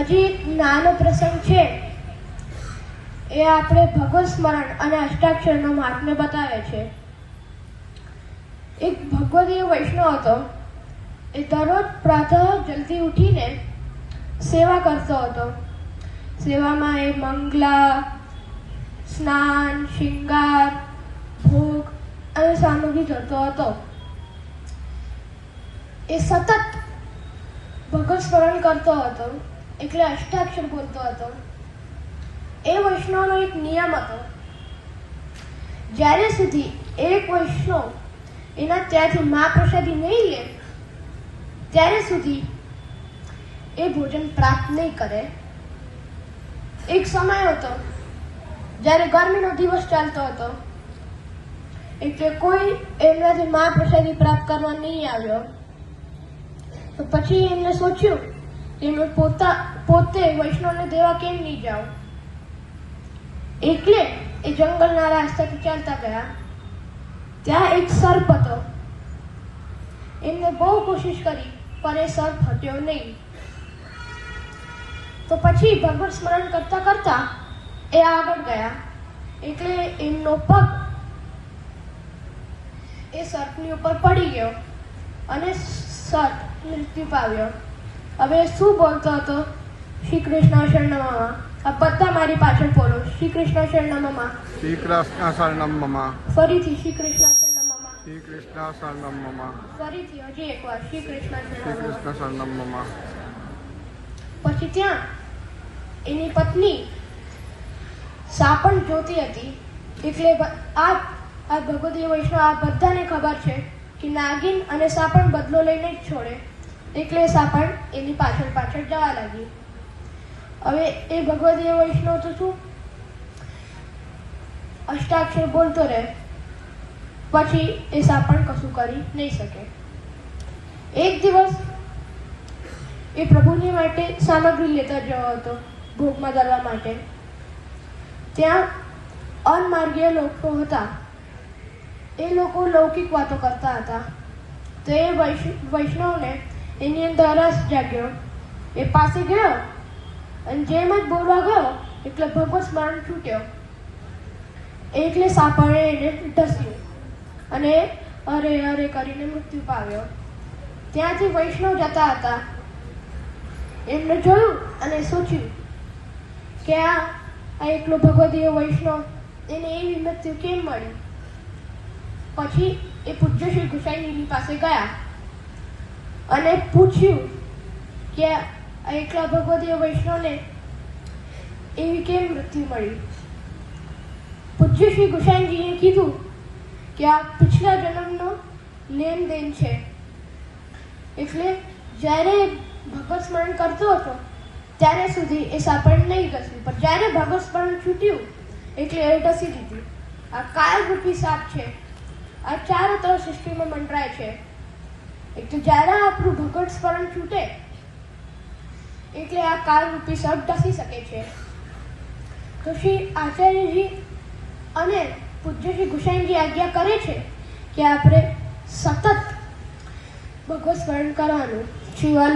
હજી એક નાનો પ્રસંગ છે. એ આપણે ભગવત સ્મરણ અને અષ્ટાક્ષરનો મહાત્મ્ય બતાવે છે. એક ભગવદીય વૈષ્ણવ હતો. એ દરરોજ પ્રાતઃ જલ્દી ઉઠીને સેવા કરતો હતો. સેવામાં એ મંગલા, સ્નાન, શિંગાર, ભોગ અને સામગ્રી ધરતો હતો. એ સતત ભગવત સ્મરણ કરતો હતો. એટલે અષ્ટાક્ષર બોલતો હતો. એ વૈષ્ણવનો એક નિયમ હતો. જ્યારે સુધી એક વૈષ્ણવ એના ત્યાંથી મહાપ્રસાદી નહીં લે, ત્યારે સુધી એ ભોજન પ્રાપ્ત નહીં કરે. એક સમય હતો, જ્યારે ગરમીનો દિવસ ચાલતો હતો, એટલે કોઈ એમનાથી મહાપ્રસાદી પ્રાપ્ત કરવા નહીં આવ્યો. તો પછી એમને સોચ્યું કે પોતા, પોતે વૈષ્ણવને દેવા કેમ નહીં જાઓ એટલે એ જંગલના રાસ્તાથી ચાલતા ગયા. ત્યાં એક સર્પ હતો. એમને બહુ કોશિશ કરી, પણ એ સર્પ હટ્યો નહીં. તો પછી ભગવત સ્મરણ કરતા કરતા એ આગળ ગયા. એટલે એમનો પગ એ સર્પની ઉપર પડી ગયો અને સર્પ મૃત્યુ પામ્યો. હવે શું બોલતો હતો? શ્રી કૃષ્ણ શરણમાં. આ પત્તા મારી પાછળ બોલો. શ્રી કૃષ્ણ શરણમાં શ્રીકૃષ્ણ શરણમ મમ. ફરીથી શ્રી કૃષ્ણ શરણમાં શ્રીકૃષ્ણ શરણમ મમ. ફરીથી હજી એકવાર. શ્રી કૃષ્ણ શ્રી કૃષ્ણ શરણમ પછી ત્યાં એની પત્ની સાપણ જોતી હતી. એટલે આ આ ભગવતી વૈષ્ણવ આ બધાને ખબર છે કે નાગિન અને સાપણ બદલો લઈને જ છોડે. એટલે સાપણ એની પાછળ પાછળ જવા લાગી. હવે એ ભગવતી વૈષ્ણવ તો શું? અષ્ટાક્ષર બોલતો રહે. પછી એ સાપણ કશું કરી નહીં શકે. એક દિવસ એ પ્રભુની માટે સામગ્રી લેતા જવો હતો, ભોગમાં ધરવા માટે. ત્યાં અનમાર્ગીય લોકો હતા. એ લોકો લૌકિક વાતો કરતા હતા. તો એ વૈષ્ણવને એની અંદર રસ જાગ્યો. એ પાસે ગયો અને જેમ જ બોલવા ગયો એટલે ભગવત સ્મરણ છૂટ્યો. એટલે સાપણે એને ઢસ્યું અને અરે અરે કરીને મૃત્યુ પાવ્યો ત્યાંથી વૈષ્ણવ જતા હતા, એમને જોયું અને સોચ્યું કે આ આ એકલો ભગવદીય વૈષ્ણવ એને એવી મૃત્યુ કેમ મળી? પછી એ પૂજ્ય શ્રી ગુસાઈની પાસે ગયા. અને પૂછ્યું કે એકલા ભગવતીય વૈષ્ણવને એવી કેમ મૃત્યુ મળી? પૂજ્ય શ્રી ગુસાઈજીએ કીધું કે આ પિછલા જન્મનો લેન દેન છે. એટલે જ્યારે ભગવત સ્મરણ કરતો હતો, ત્યારે સુધી એ સાપણ નહીં ઘસ્યું પણ જ્યારે ભગવત સ્મરણ છૂટ્યું, એટલે એ ઢસી દીધી આ કાળરૂપી સાપ છે. આ ચાર તરફ સૃષ્ટિમાં મંડરાય છે. એટલે જ્યારે આપણું ભગવત સ્મરણ છૂટે, એટલે આ કાળરૂપી સર્પ ઢસી શકે છે તો શ્રી આચાર્યજી અને પૂજ્ય શ્રી ગુસાઈનજી આજ્ઞા કરે છે કે આપણે સતત ભગવત સ્મરણ કરવાનું શ્રી.